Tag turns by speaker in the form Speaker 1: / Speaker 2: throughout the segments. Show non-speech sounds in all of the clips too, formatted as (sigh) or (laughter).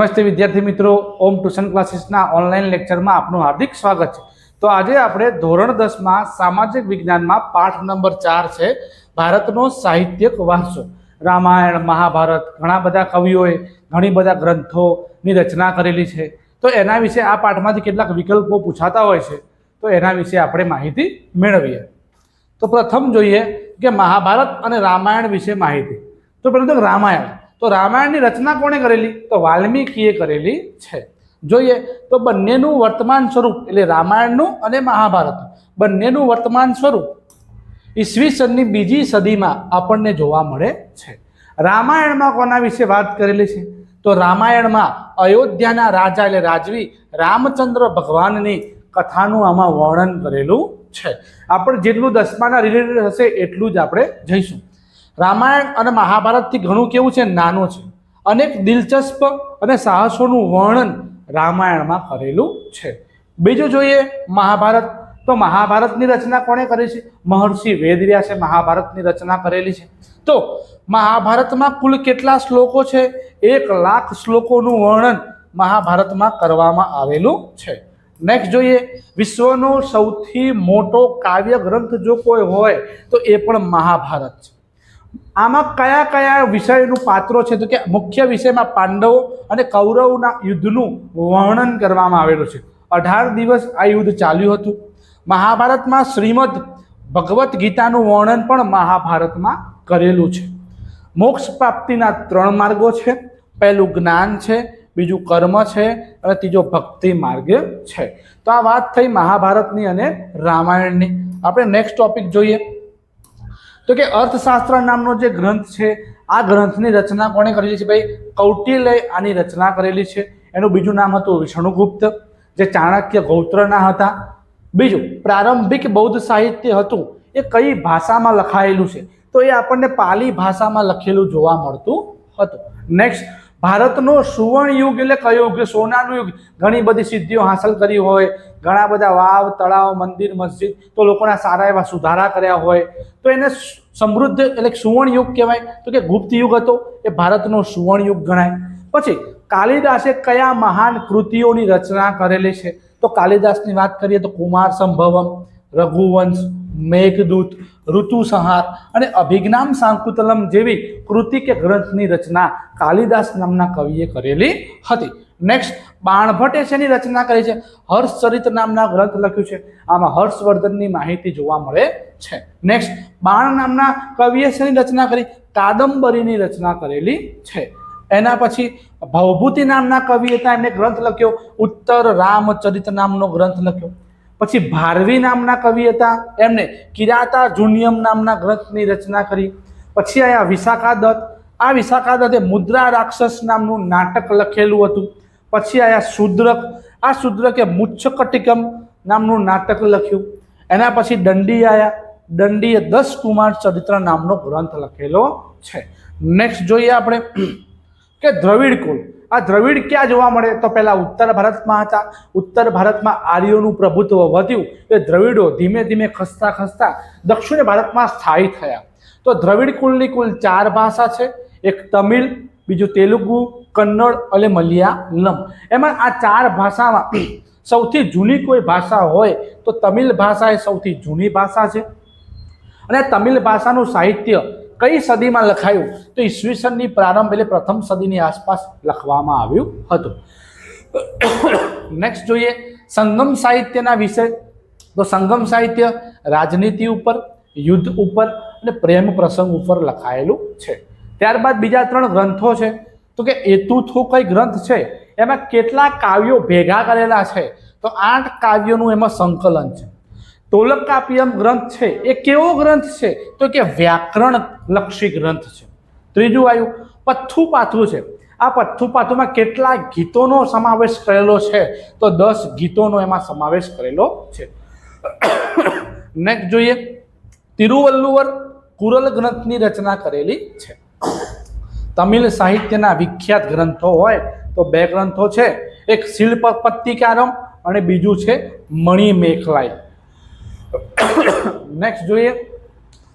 Speaker 1: નમસ્તે વિદ્યાર્થી મિત્રો, ઓમ ટ્યુશન ક્લાસીસના ઓનલાઈન લેક્ચરમાં આપનું હાર્દિક સ્વાગત છે. તો આજે આપણે ધોરણ દસમાં સામાજિક વિજ્ઞાનમાં પાઠ નંબર ચાર છે, ભારતનો સાહિત્યક વારસો. રામાયણ, મહાભારત, ઘણા બધા કવિઓએ ઘણી બધા ગ્રંથોની રચના કરેલી છે. તો એના વિશે આ પાઠમાંથી કેટલાક વિકલ્પો પૂછાતા હોય છે, તો એના વિશે આપણે માહિતી મેળવીએ. તો પ્રથમ જોઈએ કે મહાભારત અને રામાયણ વિશે માહિતી. તો પરંતુ રામાયણ. તો રામાયણની રચના કોણે કરેલી? તો વાલ્મીકીએ કરેલી છે. જોઈએ, તો બંનેનું વર્તમાન સ્વરૂપ, એટલે રામાયણનું અને મહાભારતનું, બંનેનું વર્તમાન સ્વરૂપ ઈસવીસનની બીજી સદીમાં આપણને જોવા મળે છે. રામાયણમાં કોના વિશે વાત કરેલી છે? તો રામાયણમાં અયોધ્યાના રાજા એટલે રાજવી રામચંદ્ર ભગવાનની કથાનું આમાં વર્ણન કરેલું છે. આપણે જેટલું દસમાના રિલેટેડ હશે, એટલું જ આપણે જઈશું. રામાયણ અને મહાભારતથી ઘણું કેવું છે, નાનું છે. અનેક દિલચસ્પ અને સાહસોનું વર્ણન રામાયણમાં કરેલું છે. બીજું જોઈએ મહાભારત. તો મહાભારતની રચના કોણે કરી છે? મહર્ષિ વેદવ્યાસે મહાભારતની રચના કરેલી છે. તો મહાભારતમાં કુલ કેટલા શ્લોકો છે? એક લાખ શ્લોકોનું વર્ણન મહાભારતમાં કરવામાં આવેલું છે. નેક્સ્ટ જોઈએ. વિશ્વનો સૌથી મોટો કાવ્ય ગ્રંથ જો કોઈ હોય, તો એ પણ મહાભારત છે. આમાં કયા કયા વિષયનું પાત્રો છે? તો કે મુખ્ય વિષયમાં પાંડવો અને કૌરવના યુદ્ધનું વર્ણન કરવામાં આવેલું છે. અઢાર દિવસ આ યુદ્ધ ચાલ્યું હતું. મહાભારતમાં શ્રીમદ ભગવદ્ ગીતાનું વર્ણન પણ મહાભારતમાં કરેલું છે. મોક્ષ પ્રાપ્તિના ત્રણ માર્ગો છે. પહેલું જ્ઞાન છે, બીજું કર્મ છે અને ત્રીજો ભક્તિ માર્ગ છે. તો આ વાત થઈ મહાભારતની અને રામાયણની. આપણે નેક્સ્ટ ટોપિક જોઈએ. તો કે અર્થશાસ્ત્ર નામનો જે ગ્રંથ છે, આ ગ્રંથની રચના કોણે કરેલી છે? ભાઈ, કૌટિલ્ય આની રચના કરેલી છે. એનું બીજું નામ હતું વિષ્ણુગુપ્ત, જે ચાણક્ય ગૌત્રના હતા. બીજું, પ્રારંભિક બૌદ્ધ સાહિત્ય હતું. એ કઈ ભાષામાં લખાયેલું છે? તો એ આપણને પાલી ભાષામાં લખેલું જોવા મળતું હતું. નેક્સ્ટ ભારતનો સુવર્ણ યુગ એટલે કયો યુગ? સોનાનું યુગ. ઘણી બધી સિદ્ધિઓ હાંસલ કરી હોય, ઘણા બધા વાવ, તળાવ, મંદિર, મસ્જિદ તો લોકોના સારા એવા સુધારા કર્યા હોય. તો એને સમૃદ્ધ એટલે સુવર્ણ યુગ કહેવાય. તો કે ગુપ્ત યુગ હતો, એ ભારતનો સુવર્ણ યુગ ગણાય. પછી કાલિદાસે કયા મહાન કૃતિઓની રચના કરેલી છે? તો કાલિદાસની વાત કરીએ તો કુમાર સંભવમ, રઘુવંશ મેઘદૂત, ઋતુસંહાર અને અભિજ્ઞાન શાંકુતલમ જેવી કૃતિ કે ગ્રંથની રચના કાલિદાસ નામના કવિએ કરેલી હતી. નેક્સ્ટ બાણભટ્ટે શેની રચના કરી છે. હર્ષચરિત નામના ગ્રંથ લખ્યું છે. આમાં હર્ષવર્ધનની માહિતી જોવા મળે છે. નેક્સ્ટ બાણ નામના કવિએ શેની રચના કરી? કાદંબરીની રચના કરેલી છે. એના પછી, ભવભૂતિ નામના કવિએ એમને ગ્રંથ લખ્યો. ઉત્તર રામચરિત નામનો ગ્રંથ લખ્યો. પછી ભારવી નામના કવિ હતા. એમને કિરાતા જુનિયમ નામના ગ્રંથની રચના કરી. પછી આયા વિશાખા દત્ત. આ વિશાખા દત્તે મુદ્રા રાક્ષસ નામનું નાટક લખેલું હતું. પછી આયા શુદ્રક. આ શુદ્રકે મુચ્છકટિકમ નામનું નાટક લખ્યું. એના પછી દંડી આયા. દંડીએ દસ કુમાર ચરિત્ર નામનો ગ્રંથ લખેલો છે. નેક્સ્ટ જોઈએ આપણે કે દ્રવિડ કુળ આ દ્રવિડ ક્યાં જોવા મળે? તો પહેલાં ઉત્તર ભારતમાં હતા. ઉત્તર ભારતમાં આર્યોનું પ્રભુત્વ વધ્યું. એ દ્રવિડો ધીમે ધીમે ખસતા ખસતા દક્ષિણ ભારતમાં સ્થાયી થયા. તો દ્રવિડ કુળની કુલ ચાર ભાષા છે. એક તમિલ, બીજું તેલુગુ, કન્નડ અને મલયાલમ. એમાં આ ચાર ભાષામાં સૌથી જૂની કોઈ ભાષા હોય તો તમિલ ભાષા એ સૌથી જૂની ભાષા છે. અને તમિલ ભાષાનું સાહિત્ય કઈ સદીમાં લખાયું? તો ઈસવીસનની પ્રારંભ એટલે પ્રથમ સદીની આસપાસ લખવામાં આવ્યું હતું. નેક્સ્ટ જોઈએ, સંગમ સાહિત્યના વિષય તો સંગમ સાહિત્ય રાજનીતિ ઉપર, યુદ્ધ ઉપર અને પ્રેમ પ્રસંગ ઉપર લખાયેલું છે. ત્યારબાદ બીજા ત્રણ ગ્રંથો છે. તો કે એતુથો કઈ ગ્રંથ છે? એમાં કેટલા કાવ્યો ભેગા કરેલા છે? તો આઠ કાવ્યોનું એમાં સંકલન છે. તોલકાપ્યમ ગ્રંથ છે. એ કેવો ગ્રંથ છે? તો કે વ્યાકરણ લક્ષી ગ્રંથ છે. ત્રીજું આવ્યું પથ્થુ પાથું છે. આ પથ્થુ પાથુમાં કેટલા ગીતોનો સમાવેશ કરેલો છે? તો દસ ગીતોનો એમાં સમાવેશ કરેલો છે. નેક્સ્ટ જોઈએ, તિરુવલ્લુવર કુરલ ગ્રંથની રચના કરેલી છે. તમિલ સાહિત્યના વિખ્યાત ગ્રંથો હોય તો બે ગ્રંથો છે. એક શિલ્પ પત્તિકારમ અને બીજું છે મણિ મેખલાઈ (coughs) નેક્સ્ટ જોઈએ.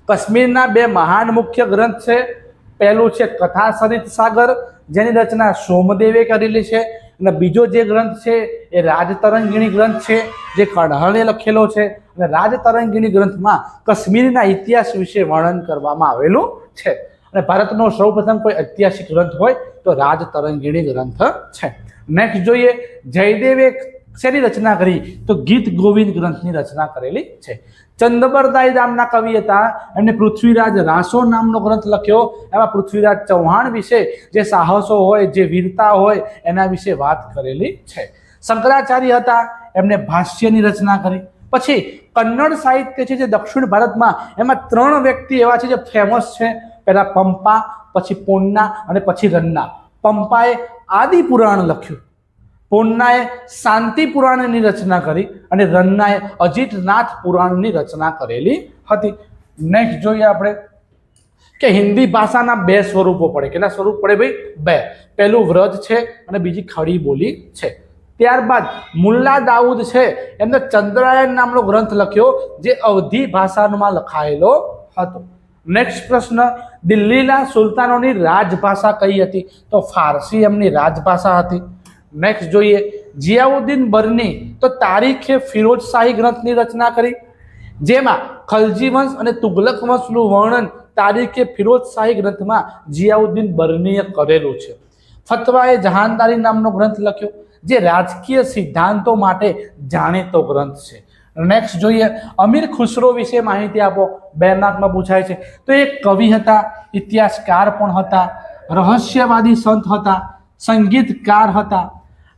Speaker 1: કાશ્મીરના બે મહાન મુખ્ય ગ્રંથ છે. પહેલું છે કથા સરિત સાગર, જેની રચના સોમદેવે કરેલી છે. અને બીજો જે ગ્રંથ છે એ રાજતરંગીણી ગ્રંથ છે, જે કણહળે લખેલો છે. અને રાજતરંગીણી ગ્રંથમાં કાશ્મીરના ઇતિહાસ વિશે વર્ણન કરવામાં આવેલું છે. અને ભારતનો સૌપ્રથમ કોઈ ઐતિહાસિક ગ્રંથ હોય તો રાજતરંગીણી ગ્રંથ છે. નેક્સ્ટ જોઈએ, જયદેવે શેની રચના કરી? તો ગીત ગોવિંદ ગ્રંથની રચના કરેલી છે. ચંદબરદાઈ નામના કવિ હતા. એમને પૃથ્વીરાજ રાસો નામનો ગ્રંથ લખ્યો. એમાં પૃથ્વીરાજ ચૌહાણ વિશે જે સાહસો હોય, જે વીરતા હોય, એના વિશે વાત કરેલી છે. શંકરાચાર્ય હતા. એમને ભાષ્યની રચના કરી. પછી કન્નડ સાહિત્ય છે જે દક્ષિણ ભારતમાં એમાં ત્રણ વ્યક્તિ એવા છે જે ફેમસ છે. પહેલાં પંપા, પછી પોન્ના અને પછી રન્ના. પંપાએ આદિ પુરાણ લખ્યું. પોન્નાએ શાંતિ પુરાણની રચના કરી અને રન્નાએ અજીતનાથ પુરાણની રચના કરેલી હતી. નેક્સ્ટ જોઈએ આપણે કે હિન્દી ભાષાના બે સ્વરૂપો પડે. કેટલા સ્વરૂપ પડે ભાઈ? બે. પહેલું વ્રજ છે અને બીજી ખડી બોલી છે. ત્યારબાદ મુલ્લા દાઉદ છે. એમને ચંદ્રાયણ નામનો ગ્રંથ લખ્યો જે અવધી ભાષામાં લખાયેલો હતો. નેક્સ્ટ પ્રશ્ન. દિલ્હીના સુલતાનોની રાજભાષા કઈ હતી? તો ફારસી એમની રાજભાષા હતી. નેક્સ્ટ જોઈએ, જિયાઉદ્દીન બર્ની તો તારીખે ફિરોજ શાહી ગ્રંથની રચના કરી, જેમાં ખલજી વંશ અને તુગલક વંશનું વર્ણન તારીખે ફિરોજ શાહી ગ્રંથમાં જિયાઉદ્દીન બર્નીએ કરેલું છે. ફતવાએ જહાનદારી નામનો ગ્રંથ લખ્યો, જે રાજકીય સિદ્ધાંતો માટે જાણીતો ગ્રંથ છે. નેક્સ્ટ જોઈએ, અમીર ખુસરો વિશે માહિતી આપો બે પૂછાય છે. તો એ કવિ હતા, ઇતિહાસકાર પણ હતા, રહસ્યવાદી સંત હતા, સંગીતકાર હતા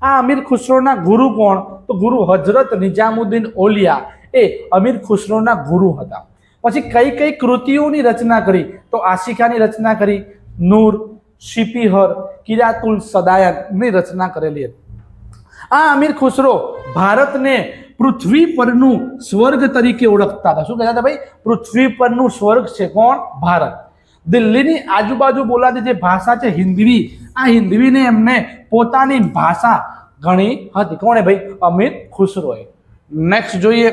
Speaker 1: આ અમીર ખુસરોના ગુરુ કોણ? તો ગુરુ હજરત નિજામુદ્દીન ઓલિયા. એ અમીર ખુસરોના ગુરુ હતા. પછી કઈ કઈ કૃતિઓની રચના કરી? તો આશિકાની રચના કરી, નૂર, શિપિહર, કિરાતુલ સદાયનની રચના કરેલી હતી. આ અમીર ખુસરો ભારતને પૃથ્વી પરનું સ્વર્ગ તરીકે ઓળખતા હતા. શું કહેતા હતા ભાઈ? પૃથ્વી પરનું સ્વર્ગ છે કોણ? ભારત. દિલ્હીની આજુબાજુ બોલાતી જે ભાષા છે હિન્દવી આ હિન્દવીને એમને પોતાની ભાષા ઘણી હતી. કોણે ભાઈ? અમીર ખુસરોએ. નેક્સ્ટ જોઈએ.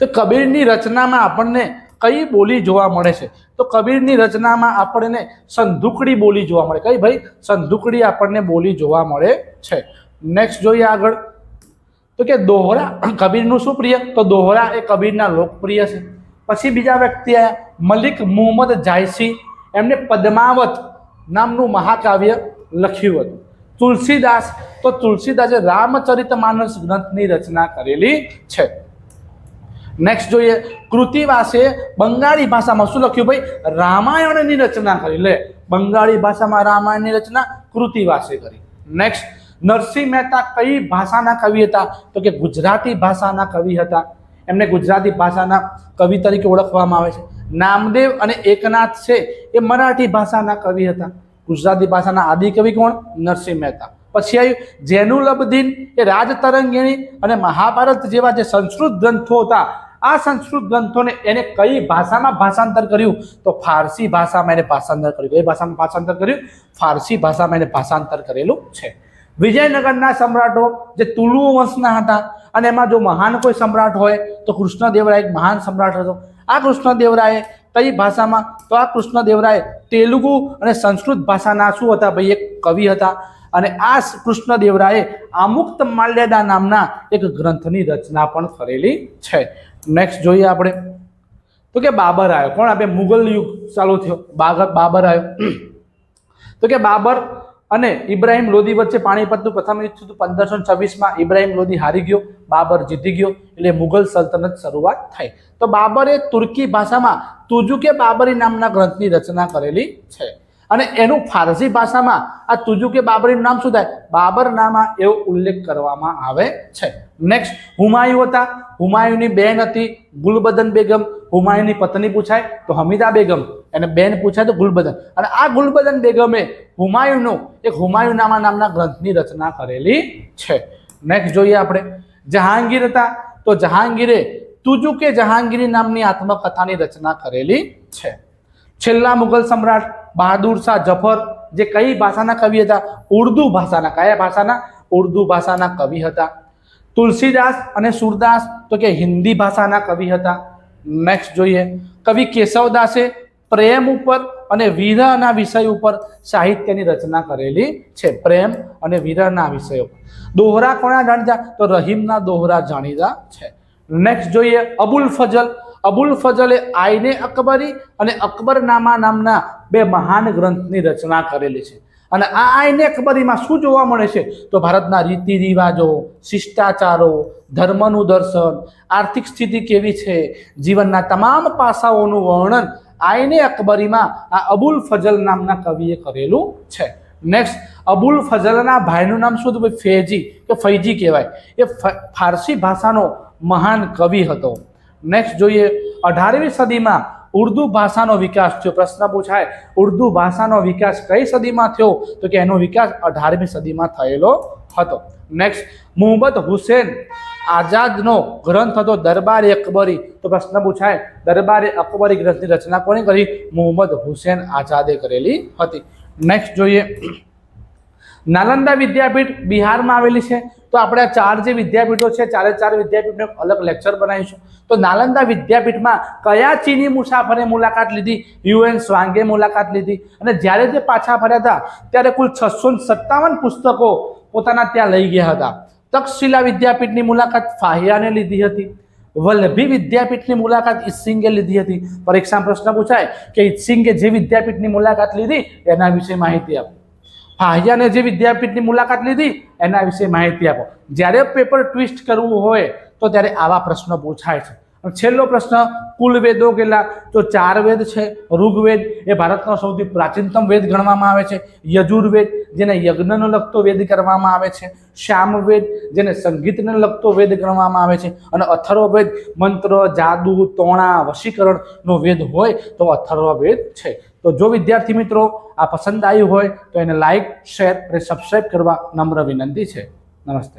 Speaker 1: તો કબીરની રચનામાં આપણને કઈ બોલી જોવા મળે છે? તો કબીરની રચનામાં આપણને સંધુકડી બોલી જોવા મળે. કઈ ભાઈ? સંધુકડી આપણને બોલી જોવા મળે છે. નેક્સ્ટ જોઈએ આગળ. તો કે દોહરા, કબીરનું શું પ્રિય? તો દોહરા એ કબીરના લોકપ્રિય છે. પછી બીજા વ્યક્તિ મલિક મુહમ્મદ જાયસી એમને પદ્માવત નામનું મહાકાવ્ય લખ્યું હતું. તુલસીદાસ, તો તુલસીદાસે રામચરિત માનસ ગ્રંથની રચના કરેલી છે. નેક્સ્ટ જોઈએ, કૃતિવાસે બંગાળી ભાષામાં શું લખ્યું? ભાઈ, રામાયણની રચના કરી. લે, બંગાળી ભાષામાં રામાયણની રચના કૃતિવાસે કરી. નેક્સ્ટ નરસિંહ મહેતા કઈ ભાષાના કવિ હતા? તો કે ગુજરાતી ભાષાના કવિ હતા. એમને ગુજરાતી ભાષાના કવિ તરીકે ઓળખવામાં આવે છે. નામદેવ અને એકનાથ છે એ મરાઠી ભાષાના કવિ હતા. ગુજરાતી ભાષાના આદિ કવિ કોણ? નરસિંહ મહેતા. પછી આવ્યું જૈનુલબદીન એ રાજતરંગિણી અને મહાભારત જેવા જે સંસ્કૃત ગ્રંથો હતા, આ સંસ્કૃત ગ્રંથોને એને કઈ ભાષામાં ભાષાંતર કર્યું? તો ફારસી ભાષામાં એને ભાષાંતર કર્યું. કઈ ભાષામાં ભાષાંતર કર્યું? ફારસી ભાષામાં એને ભાષાંતર કરેલું છે. વિજયનગરના સમ્રાટો જે તુલુ વંશના હતા અને એમાં જો મહાન કોઈ સમ્રાટ હોય તો કૃષ્ણદેવરાય એક મહાન સમ્રાટ હતો. આ કૃષ્ણદેવરાયે કઈ ભાષામાં? તો આ કૃષ્ણદેવરાય તેલુગુ અને સંસ્કૃત ભાષાના શું હતા ભાઈ? એક કવિ હતા. અને આ કૃષ્ણદેવરાયે આમુક્ત માલ્યદા નામના એક ગ્રંથની રચના પણ કરેલી છે. નેક્સ્ટ જોઈએ આપણે. તો કે બાબર આવ્યો. કોણ? આપણે મુગલ યુગ ચાલુ થયો. બાબર બાબર આવ્યો. તો કે બાબર અને ઇબ્રાહિમ લોધી વચ્ચે પાણીપતનું પ્રથમ યુદ્ધ થયું પંદરસો છવ્વીસમાં ઇબ્રાહિમ લોધી હારી ગયો, બાબર જીતી ગયો, એટલે મુગલ સલ્તનત શરૂઆત થઈ. તો બાબરે તુર્કી ભાષામાં તુજુકે બાબરી નામના ગ્રંથની રચના કરેલી છે. અને એનું ફારસી ભાષામાં આ તુજુકે બાબરીનું નામ શું થાય? બાબરનામા એવો ઉલ્લેખ કરવામાં આવે છે. નેક્સ્ટ હુમાયુ હતા. હુમાયુની બેન હતી ગુલબદન બેગમ. હુમાયુની પત્ની પૂછાય તો હમીદા બેગમ. એને બેન પૂછાય તો ગુલબદન. અને આ ગુલબદન બેગમે હુમાયુનું એક હુમાયુનામા નામના ગ્રંથની રચના કરેલી છે. નેક્સ્ટ જોઈએ આપણે. જહાંગીર હતા. તો જહાંગીરે તુજુકે જહાંગીરી નામની આત્મકથાની રચના કરેલી છે. છેલ્લા મુઘલ સમ્રાટ બહાદુર શાહ જફર જે કઈ ભાષાના કવિ હતા? ઉર્દુ ભાષાના. કયા ભાષાના? ઉર્દુ ભાષાના કવિ હતા. તુલસીદાસ અને સુરદાસ તો કે હિન્દી ભાષાના કવિ હતા. નેક્સ્ટ જોઈએ. કવિ કેશવદાસે પ્રેમ ઉપર અને વિરહના વિષય ઉપર સાહિત્યની રચના કરેલી છે. પ્રેમ અને વિરહના વિષયો. દોહરા કોના જાણીતા? તો રહીમના દોહરા જાણીતા છે. નેક્સ્ટ જોઈએ. અબુલ ફજલ અબુલ ફજલે આઈને અકબરી અને અકબરનામા નામના બે મહાન ગ્રંથની રચના કરેલી છે. અને આ આઈને અકબરીમાં શું જોવા મળે છે? તો ભારતના રીતિ રિવાજો, શિષ્ટાચારો, ધર્મનું દર્શન, આર્થિક સ્થિતિ કેવી છે, જીવનના તમામ પાસાઓનું વર્ણન આઈને અકબરીમાં આ અબુલ ફજલ નામના કવિએ કરેલું છે. નેક્સ્ટ અબુલ ફજલના ભાઈનું નામ શું હતું? ફેજી કે ફૈજી કહેવાય. એ ફારસી ભાષાનો મહાન કવિ હતો. નેક્સ્ટ જોઈએ, અઢારમી સદીમાં ઉર્દુ ભાષાનો વિકાસ થયો. પ્રશ્ન પૂછાય, ઉર્દુ ભાષાનો વિકાસ કઈ સદીમાં થયો? તો કે એનો વિકાસ અઢારમી સદીમાં થયેલો હતો. નેક્સ્ટ મોહમ્મદ હુસેન આઝાદનો ગ્રંથ હતો દરબાર અકબરી. તો પ્રશ્ન પૂછાય દરબાર અકબરી ગ્રંથની રચના કોણે કરી? મોહમ્મદ હુસેન આઝાદે કરેલી હતી. નેક્સ્ટ જોઈએ, નાલંદા વિદ્યાપીઠ બિહારમાં આવેલી છે. તો આપણે આ ચાર જે વિદ્યાપીઠો છે, ચારે ચાર વિદ્યાપીઠને અલગ લેક્ચર બનાવીશું. તો નાલંદા વિદ્યાપીઠમાં કયા ચીની મુસાફરે મુલાકાત લીધી? યુએન સ્વાંગે મુલાકાત લીધી. અને જ્યારે તે પાછા ફર્યા હતા, ત્યારે કુલ છસો સત્તાવન પુસ્તકો પોતાના ત્યાં લઈ ગયા હતા. તક્ષશિલા વિદ્યાપીઠની મુલાકાત ફાહિયાને લીધી હતી. વલ્લભી વિદ્યાપીઠની મુલાકાત ઇસિંગે લીધી હતી. પરીક્ષામાં પ્રશ્ન પૂછાય કે ઇસિંગે જે વિદ્યાપીઠની મુલાકાત લીધી, એના વિશે માહિતી આપો. ફાહિયાને જે વિદ્યાપીઠની મુલાકાત લીધી, એના વિશે માહિતી આપો. જ્યારે પેપર ટ્વિસ્ટ કરવું હોય, તો ત્યારે આવા પ્રશ્નો પૂછાય છે. છેલ્લો પ્રશ્ન કુલ વેદો કેટલા? તો ચાર વેદ છે. ઋગ્વેદ એ ભારતનો સૌથી પ્રાચીનતમ વેદ ગણવામાં આવે છે. યજુર્વેદ, જેને યજ્ઞનો લગતો વેદ કરવામાં આવે છે. શ્યામવેદ, જેને સંગીતને લગતો વેદ ગણવામાં આવે છે. અને અથર્વવેદ, મંત્ર, જાદુ, તોણા, વશીકરણનો વેદ હોય, તો અથર્વવેદ છે. તો જો વિદ્યાર્થી મિત્રો આ પસંદ આવ્યું હોય તો એને લાઇક શેર અને સબસ્ક્રાઈબ કરવા નમ્ર વિનંતી છે. નમસ્તે.